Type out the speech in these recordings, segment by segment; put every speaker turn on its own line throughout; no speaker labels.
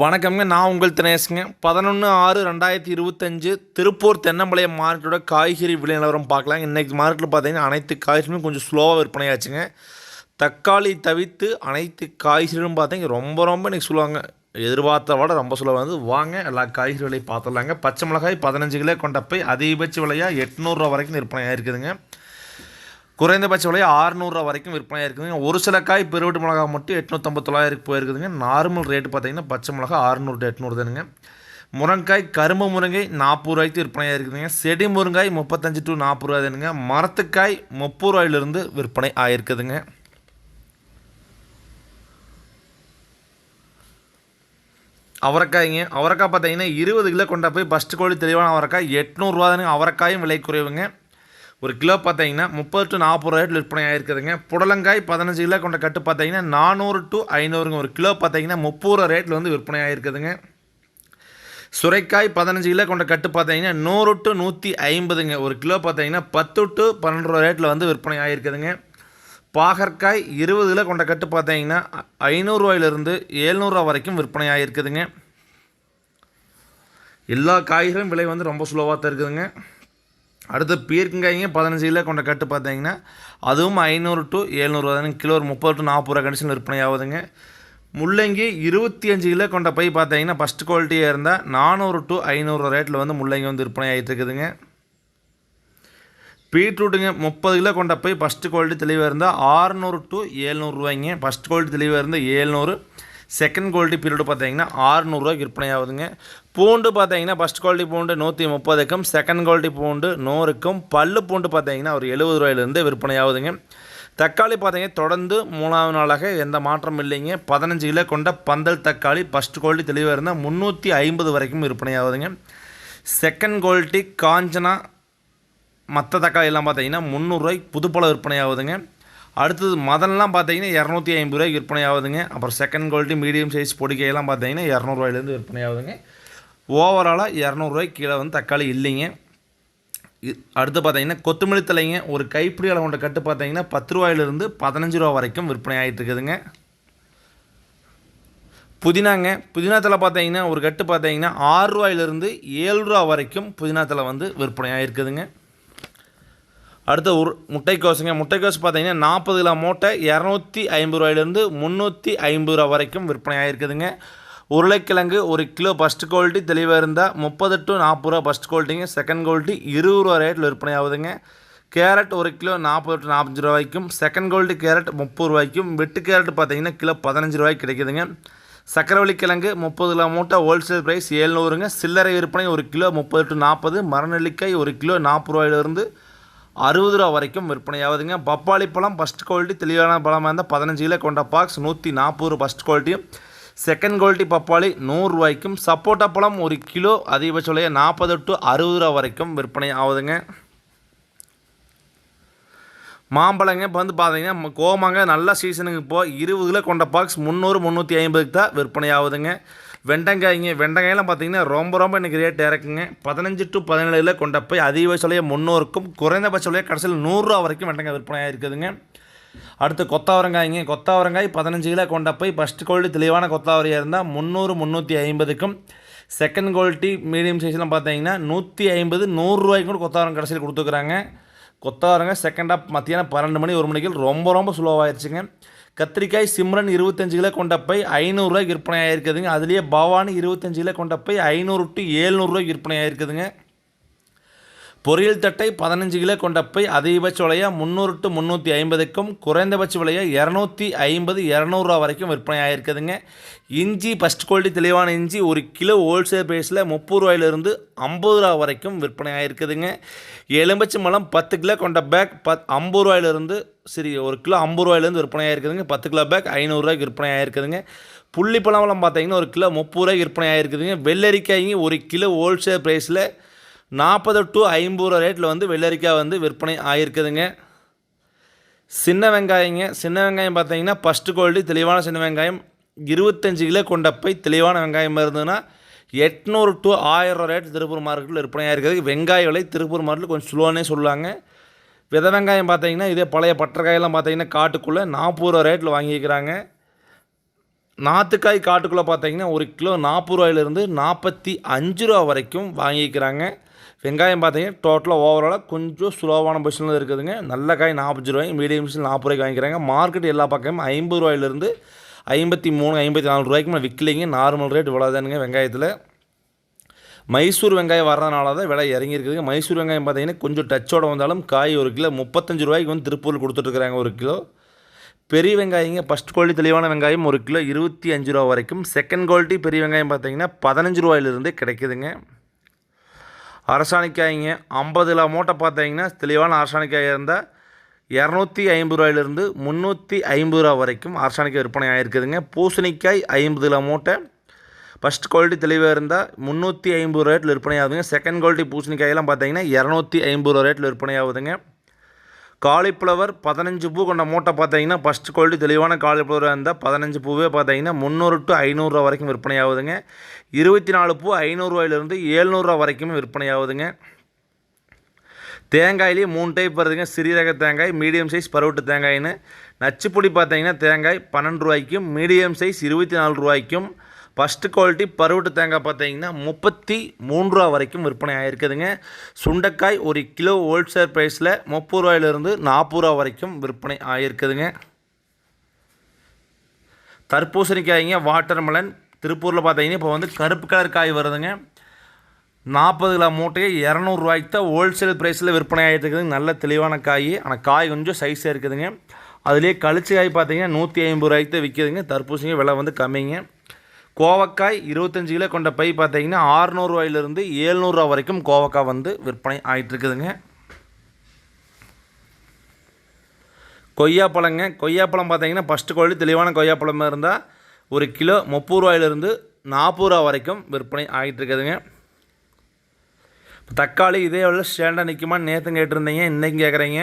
வணக்கம்ங்க. நான் உங்கள் தினேஷுங்க. பதினொன்று ஆறு ரெண்டாயிரத்தி இருபத்தஞ்சு திருப்பூர் தென்னம்பாளையம் மார்க்கெட்டோட காய்கறி விலை நிலவரம் பார்க்கலாம். இன்றைக்கி மார்க்கெட்டில் பார்த்தீங்கன்னா அனைத்து காய்கறிகளும் கொஞ்சம் ஸ்லோவாக விற்பனையாச்சுங்க தக்காளி தவிர்த்து அனைத்து காய்கறிகளும் பார்த்தீங்கன்னா ரொம்ப ரொம்ப இன்றைக்கி சொல்லுவாங்க. எதிர்பார்த்த விட ரொம்ப சொல்ல வந்து வாங்க எல்லா காய்கறி விலையும் பார்த்துடலாங்க. பச்சை மிளகாய் பதினஞ்சு கிலோ கொண்ட போய் அதிகபட்ச விலையாக எட்நூறுரூவா வரைக்கும் விற்பனையாக இருக்குதுங்க குறைந்தபட்ச விலை ஆறுநூறுவா வரைக்கும் விற்பனை இருக்குதுங்க. ஒரு சில காய் பெருவட்டு மிளகா மட்டும் எட்நூற்றம்பது தொள்ளாயிரத்துக்கு போயிருக்குதுங்க நார்மல் ரேட்டு பார்த்தீங்கன்னா பச்சை மிளகா ஆறுநூறு டு எட்நூறு தானுங்க. முருங்காய் கரும்பு முருங்கை நாற்பது ரூபாய்க்கு விற்பனையாக இருக்குதுங்க. செடி முருங்காய் முப்பத்தஞ்சு டு நாற்பது ரூபா தானுங்க. மரத்துக்காய் முப்பது ரூபாயிலிருந்து விற்பனை ஆயிருக்குதுங்க. அவரைக்காய்ங்க. அவரைக்காய் பார்த்தீங்கன்னா இருபது கிலோ கொண்டா போய் ஃபஸ்ட்டு கோழி தெளிவான அவரைக்காய் எட்நூறுரூவா தானுங்க. அவரைக்காயும் விலை குறைவுங்க. ஒரு கிலோ பார்த்தீங்கன்னா முப்பது டு நாற்பது ரேட்டில் விற்பனை ஆகிருக்குதுங்க புடலங்காய் பதினஞ்சு கிலோ கொண்ட கட்டு பார்த்தீங்கன்னா நானூறு டு ஐநூறுங்க. ஒரு கிலோ பார்த்தீங்கன்னா முப்பது ரூபா ரேட்டில் வந்து விற்பனை ஆகிருக்குதுங்க சுரைக்காய் பதினஞ்சு கிலோ கொண்ட கட்டு பார்த்தீங்கன்னா நூறு டு நூற்றி ஐம்பதுங்க. ஒரு கிலோ பார்த்தீங்கன்னா பத்து டு பன்னெண்டு ரூபா ரேட்டில் வந்து விற்பனை ஆகிருக்குதுங்க பாகற்காய் இருபது கிலோ கொண்ட கட்டு பார்த்தீங்கன்னா ஐநூறுரூவாயிலிருந்து ஏழ்நூறுவா வரைக்கும் விற்பனை ஆகிருக்குதுங்க எல்லா காய்கறியும் விலை வந்து ரொம்ப ஸ்லோவாக தான் இருக்குதுங்க. அடுத்து பீர்க்கங்காய்ங்க பதினஞ்சு கிலோ கொண்ட கட்டு பார்த்தீங்கன்னா அதுவும் ஐநூறு டு ஏழ்நூறுவா தானே கிலோ ஒரு முப்பது டு நாற்பது ரூபா கண்டிஷன் விற்பனை ஆகுதுங்க. முள்ளங்கி இருபத்தி அஞ்சு கிலோ கொண்ட பை பார்த்தீங்கன்னா ஃபஸ்ட் குவாலிட்டியாக இருந்தால் நானூறு டு ஐநூறு ரேட்டில் வந்து முள்ளங்கி வந்து விற்பனை ஆகிட்டு இருக்குதுங்க. பீட்ரூட்டுங்க முப்பது கிலோ கொண்ட போய் ஃபஸ்ட்டு குவாலிட்டி தெளிவாக இருந்தால் ஆறுநூறு டு ஏழ்நூறுவாய்ங்க ஃபஸ்ட் குவாலிட்டி தெளிவாக இருந்தால் ஏழ்நூறு செகண்ட் குவாலிட்டி பீரியடு பார்த்தீங்கன்னா ஆறுநூறுவாய்க்கு விற்பனை ஆகுதுங்க பூண்டு பார்த்தீங்கன்னா ஃபஸ்ட் குவாலிட்டி பூண்டு நூற்றி முப்பதுக்கும் செகண்ட் குவாலிட்டி பூண்டு நூறுக்கும் பல்லு பூண்டு பார்த்தீங்கன்னா ஒரு எழுபது ரூபாயிலேருந்து விற்பனை ஆகுதுங்க தக்காளி பார்த்தீங்கன்னா தொடர்ந்து மூணாவது நாளாக எந்த மாற்றம் இல்லைங்க. பதினஞ்சு கிலோ கொண்ட பந்தல் தக்காளி ஃபஸ்ட் குவாலிட்டி தெளிவாக இருந்தால் முந்நூற்றி ஐம்பது வரைக்கும் விற்பனை ஆகுதுங்க செகண்ட் குவாலிட்டி காஞ்சனா மற்ற தக்காளி எல்லாம் பார்த்தீங்கன்னா முந்நூறுரூவாய்க்கு புதுப்பழம் விற்பனை ஆகுதுங்க அடுத்தது மதன்லாம் பார்த்தீங்கன்னா இரநூத்தி ஐம்பது ரூபாய்க்கு விற்பனை ஆகுதுங்க. அப்புறம் செகண்ட் குவாலிட்டி மீடியம் சைஸ் பொடிக்கையெல்லாம் பார்த்தீங்கன்னா இரநூறுவாயிலேருந்து விற்பனை ஆகுதுங்க. ஓவராலாக இரநூறுவாய்க்கு கீழே வந்து தக்காளி இல்லைங்க. இ- அடுத்து பார்த்தீங்கன்னா கொத்தமல்லி தலைங்க ஒரு கைப்பிடி அளவு கொண்ட கட்டு பார்த்தீங்கன்னா பத்து ரூபாயிலிருந்து பதினஞ்சு ரூபா வரைக்கும் விற்பனை ஆகிட்டு இருக்குதுங்க. புதினாங்க புதினா தலை பார்த்தீங்கன்னா ஒரு கட்டு பார்த்தீங்கன்னா ஆறுரூவாயிலிருந்து ஏழு ரூபா வரைக்கும் புதினா தலை வந்து விற்பனை ஆகிருக்குதுங்க அடுத்து ஒரு முட்டைக்கோசுங்க முட்டைக்கோஸ் பார்த்தீங்கன்னா நாற்பது கிலோ மூட்டை இரநூத்தி ஐம்பது ரூபாயிலேருந்து முந்நூற்றி ஐம்பது ரூபா வரைக்கும் விற்பனை ஆகிருக்குதுங்க உருளைக்கிழங்கு ஒரு கிலோ ஃபஸ்ட் குவாலிட்டி தெளிவாக இருந்தால் முப்பது டு நாற்பது ரூபா ஃபஸ்ட் குவாலிட்டிங்க செகண்ட் குவாலிட்டி இருபது ரூபா ரேட்டில் விற்பனை ஆகுதுங்க. கேரட் ஒரு கிலோ நாற்பது டு நாற்பத்தஞ்சு ரூபாய்க்கும் செகண்ட் குவாலிட்டி கேரட் முப்பது ரூபாய்க்கும் வெட்டு கேரட் பார்த்தீங்கன்னா கிலோ பதினஞ்சு ரூபாய்க்கு கிடைக்குதுங்க. சக்கரவள்ளி கிழங்கு முப்பது கிலோ மூட்டை ஹோல்சேல் ப்ரைஸ் ஏழ்நூறுங்க சில்லறை விற்பனை ஒரு கிலோ முப்பது டு நாற்பது. மரநெல்லிக்காய் ஒரு கிலோ நாற்பது ரூபாயிலிருந்து அறுபது ரூபா வரைக்கும் விற்பனை ஆகுதுங்க பப்பாளி பழம் ஃபஸ்ட் குவாலிட்டி தெளிவான பழமாக இருந்தால் பதினஞ்சு கிலோ கொண்ட பாக்ஸ் நூற்றி நாற்பது ரூபா ஃபஸ்ட் குவாலிட்டியும் செகண்ட் குவாலிட்டி பப்பாளி நூறுரூவாய்க்கும் சப்போட்டா பழம் ஒரு கிலோ அதிகபட்ச விலையை நாற்பது டு அறுபது ரூபா வரைக்கும் விற்பனை ஆகுதுங்க. மாம்பழங்க இப்போ வந்து பார்த்தீங்கன்னா ம- கோமாங்க நல்ல சீசனுக்கு இப்போ. இருபது கிலோ கொண்ட பாக்ஸ் முந்நூறு முந்நூற்றி ஐம்பதுக்கு தான் விற்பனை ஆகுதுங்க. வெண்டங்காய்ங்க. வெண்டங்காயெல்லாம் பார்த்தீங்கன்னா ரொம்ப ரொம்ப இன்றைக்கி ரேட் இறக்குங்க. பதினஞ்சு டு பதினேழு கிலோ கொண்ட போய் அதிகபட்ச விலையை முந்நூறுக்கும் குறைந்தபட்ச விலையை கடைசியில் நூறுரூவா வரைக்கும் வெண்டங்காய் விற்பனையாக இருக்குதுங்க அடுத்து கொத்தாவரங்காய்ங்க. கொத்தாவரங்காய் பதினஞ்சு கிலோ கொண்ட போய் ஃபஸ்ட் குவாலிட்டி தெளிவான கொத்தாவரியாக இருந்தால் முந்நூறு முந்நூற்றி ஐம்பதுக்கும். செகண்ட் குவாலிட்டி மீடியம் சைஸ்லாம் பார்த்தீங்கன்னா நூற்றி ஐம்பது நூறுரூவாய்க்கு கூட கொத்தாவரம் கடைசியில் கொடுத்துக்குறாங்க கொத்தாவரங்க செகண்ட் ஆஃப் மத்தியானம் பன்னெண்டு மணி ஒரு மணிக்கு ரொம்ப ரொம்ப ஸ்லோவாகிடுச்சுங்க கத்திரிக்காய் சிம்ரன் இருபத்தஞ்சு கிலோ கொண்ட போய் ஐநூறுரூவாய்க்கு விற்பனை ஆகிருக்குதுங்க அதுலேயே பவானி இருபத்தஞ்சு கிலோ கொண்ட போய் ஐநூறு டு ஏழ்நூறுரூவாய்க்கு விற்பனை ஆகிருக்குதுங்க பொரியல் தட்டை பதினஞ்சு கிலோ கொண்ட போய் அதிகபட்ச விலையாக முந்நூறு டு முந்நூற்றி ஐம்பதுக்கும் குறைந்தபட்ச விலையாக இரநூத்தி ஐம்பது இரநூறுவா வரைக்கும் விற்பனை ஆகிருக்குதுங்க இஞ்சி ஃபஸ்ட் குவாலிட்டி தெளிவான இஞ்சி ஒரு கிலோ ஹோல்சேல் ப்ரைஸில் முப்பது ரூபாயிலிருந்து ஐம்பது ரூபா வரைக்கும் விற்பனை ஆகிருக்குதுங்க எலும்பச்சி மலம் பத்து கிலோ கொண்ட பேக் பத் ஐம்பது ரூபாயிலிருந்து சரி ஒரு கிலோ ஐம்பது ரூபாயிலேருந்து விற்பனை ஆகிருக்குதுங்க பத்து கிலோ பேக் ஐநூறுரூவாய்க்கு விற்பனை ஆகிருக்குதுங்க புள்ளி பழமெல்லாம் பார்த்தீங்கன்னா ஒரு கிலோ முப்பது ரூபாய்க்கு விற்பனை ஆகிருக்குதுங்க வெள்ளரிக்காய்ங்க ஒரு கிலோ ஹோல்சேல் ப்ரைஸில் நாற்பது டு ஐம்பது ரூபா ரேட்டில் வந்து வெள்ளரிக்காய் வந்து விற்பனை ஆகிருக்குதுங்க சின்ன வெங்காயங்க சின்ன வெங்காயம் பார்த்தீங்கன்னா ஃபஸ்ட்டு குவாலிட்டி தெளிவான சின்ன வெங்காயம். இருபத்தஞ்சு கிலோ கொண்ட போய் தெளிவான வெங்காயம் இருந்ததுன்னா எட்நூறு டு ஆயிரம் ரேட் திருப்பூர் மார்க்கெட்டில் விற்பனையாக இருக்குது வெங்காய விலை திருப்பூர் மார்க்கெட்டில் கொஞ்சம் ஸ்லோனே சொல்லுவாங்க. வித வெங்காயம் பார்த்தீங்கன்னா இதே பழைய பட்டக்காயெல்லாம் பார்த்தீங்கன்னா காட்டுக்குள்ளே நாற்பது ரூபா ரேட்டில் வாங்கிக்கிறாங்க. நாற்றுக்காய் காட்டுக்குள்ளே பார்த்தீங்கன்னா ஒரு கிலோ நாற்பது ரூபாயிலிருந்து நாற்பத்தி அஞ்சு ரூபா வரைக்கும் வாங்கிக்கிறாங்க. வெங்காயம் பார்த்தீங்கன்னா டோட்டலாக ஓவராலாக கொஞ்சம் ஸ்லோவான பொசிஷனில் இருக்குதுங்க. நல்ல காய் நாற்பது ரூபாய் மீடியம் பொசிஷன் நாற்பது ரூபாய்க்கு வாங்கிக்கிறாங்க. மார்க்கெட் எல்லா பக்கமும் ஐம்பது ரூபாயிலிருந்து ஐம்பத்தி மூணு ஐம்பத்தி நாலு ரூபாய்க்கு விற்கலைங்க நார்மல் ரேட் இவ்வளோதானுங்க வெங்காயத்தில். மைசூர் வெங்காயம் வர்றதுனால தான் விலை இறங்கியிருக்குதுங்க. மைசூர் வெங்காயம் பார்த்தீங்கன்னா கொஞ்சம் டச்சோடு வந்தாலும் காய் ஒரு கிலோ முப்பத்தஞ்சு ரூபாய்க்கு வந்து திருப்பூர் கொடுத்துட்ருக்குறாங்க ஒரு கிலோ. பெரிய வெங்காயங்க ஃபஸ்ட் குவாலிட்டி தெளிவான வெங்காயம் ஒரு கிலோ இருபத்தி அஞ்சு ரூபா வரைக்கும். செகண்ட் குவாலிட்டி பெரிய வெங்காயம் பார்த்தீங்கன்னா பதினஞ்சு ரூபாயிலிருந்தே கிடைக்குதுங்க. அரசாணிக்காய்ங்க. ஐம்பது கிலோ மூட்டை பார்த்தீங்கன்னா தெளிவான அரசாணிக்காய் இருந்தால் இரநூத்தி ஐம்பது ரூபாயிலிருந்து முந்நூற்றி ஐம்பது ரூபா வரைக்கும் அரசாணிக்காய் விற்பனை ஆகிருக்குதுங்க பூசணிக்காய் ஐம்பது கிலோ மூட்டை. ஃபஸ்ட் குவாலிட்டி தெளிவாக இருந்தால் முந்நூற்றி ஐம்பது ரூபா ரேட்டில் விற்பனை ஆகுதுங்க. செகண்ட் குவாலிட்டி பூசணிக்காயெல்லாம் பார்த்தீங்கன்னா இரநூத்தி ஐம்பது ரூபா ரேட்டில் விற்பனை ஆகுதுங்க. காலிஃப்ளவர் பதினஞ்சு பூ கொண்ட மூட்டை பார்த்தீங்கன்னா ஃபஸ்ட் குவாலிட்டி தெளிவான காலிஃப்ளவராக இருந்தால் பதினஞ்சு பூவே பார்த்தீங்கன்னா முந்நூறு டு ஐநூறுரூவா வரைக்கும் விற்பனை ஆகுதுங்க இருபத்தி நாலு பூ ஐநூறுரூவாயிலிருந்து ஏழ்நூறுரூவா வரைக்கும் விற்பனை ஆகுதுங்க தேங்காயிலேயே மூணு டைப் வருதுங்க. சிறிய ரக தேங்காய் மீடியம் சைஸ் பருவட்டு தேங்காய்னு நச்சுப்பொடி பார்த்தீங்கன்னா தேங்காய் பன்னெண்டு ரூபாய்க்கும் மீடியம் சைஸ் இருபத்தி நாலு ரூபாய்க்கும். ஃபஸ்ட்டு குவாலிட்டி பருவட்டு தேங்காய் பார்த்தீங்கன்னா முப்பத்தி மூணு ரூபா வரைக்கும் விற்பனை ஆகிருக்குதுங்க சுண்டைக்காய் ஒரு கிலோ ஹோல்சேல் ப்ரைஸில் முப்பது ரூபாயிலிருந்து நாற்பது ரூபா வரைக்கும் விற்பனை ஆகிருக்குதுங்க தர்பூசணிக்காய்ங்க வாட்டர்மெலன் திருப்பூரில் பார்த்தீங்கன்னா இப்போ வந்து கருப்பு கலர் காய் வருதுங்க. நாற்பது கிலோ மூட்டையை இரநூறுவாய்க்கு தான் ஹோல்சேல் ப்ரைஸில் விற்பனை ஆகிட்டு இருக்குதுங்க நல்ல தெளிவான காய். ஆனால் காய் கொஞ்சம் சைஸாக இருக்குதுங்க. அதுலேயே கழிச்சு காய் பார்த்தீங்கன்னா நூற்றி ஐம்பது ரூபாய்க்கு தான் விற்கிதுங்க தர்பூசணி விலை வந்து கம்மிங்க. கோவக்காய் இருபத்தஞ்சி கிலோ கொண்ட பை பார்த்தீங்கன்னா ஆறுநூறுவாயிலிருந்து ஏழ்நூறுரூவா வரைக்கும் கோவக்காய் வந்து விற்பனை ஆகிட்டு இருக்குதுங்க கொய்யாப்பழங்க கொய்யாப்பழம் பார்த்தீங்கன்னா ஃபஸ்ட்டு குவாலிட்டி தெளிவான கொய்யாப்பழமாக இருந்தால் ஒரு கிலோ முப்பது ரூபாயிலிருந்து நாற்பது ரூபா வரைக்கும் விற்பனை ஆகிட்டு இருக்குதுங்க தக்காளி இதே எவ்வளோ ஸ்டாண்டாக நிற்குமான்னு நேற்று கேட்டிருந்தீங்க இன்றைக்கும் கேட்குறீங்க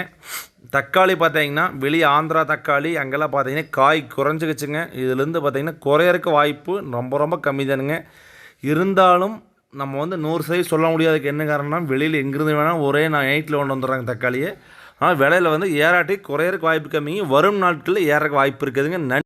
தக்காளி பார்த்தீங்கன்னா வெளியே ஆந்திரா தக்காளி அங்கெல்லாம் பார்த்தீங்கன்னா காய் குறைஞ்சிக்கிச்சுங்க. இதுலேருந்து பார்த்தீங்கன்னா குறையறக்கு வாய்ப்பு ரொம்ப ரொம்ப கம்மி தானுங்க இருந்தாலும் நம்ம வந்து நூறு சைஸ் சொல்ல முடியாதுக்கு என்ன காரணம்னா வெளியில் எங்கேருந்து வேணால் ஒரே நான் நைட்டில் கொண்டு வந்துடுறாங்க தக்காளியை. ஆனால் விலையில் வந்து ஏறாட்டி குறையறக்கு வாய்ப்பு கம்மிங்க. வரும் நாட்களில் ஏறக்கு வாய்ப்பு இருக்குதுங்க. நன்றி.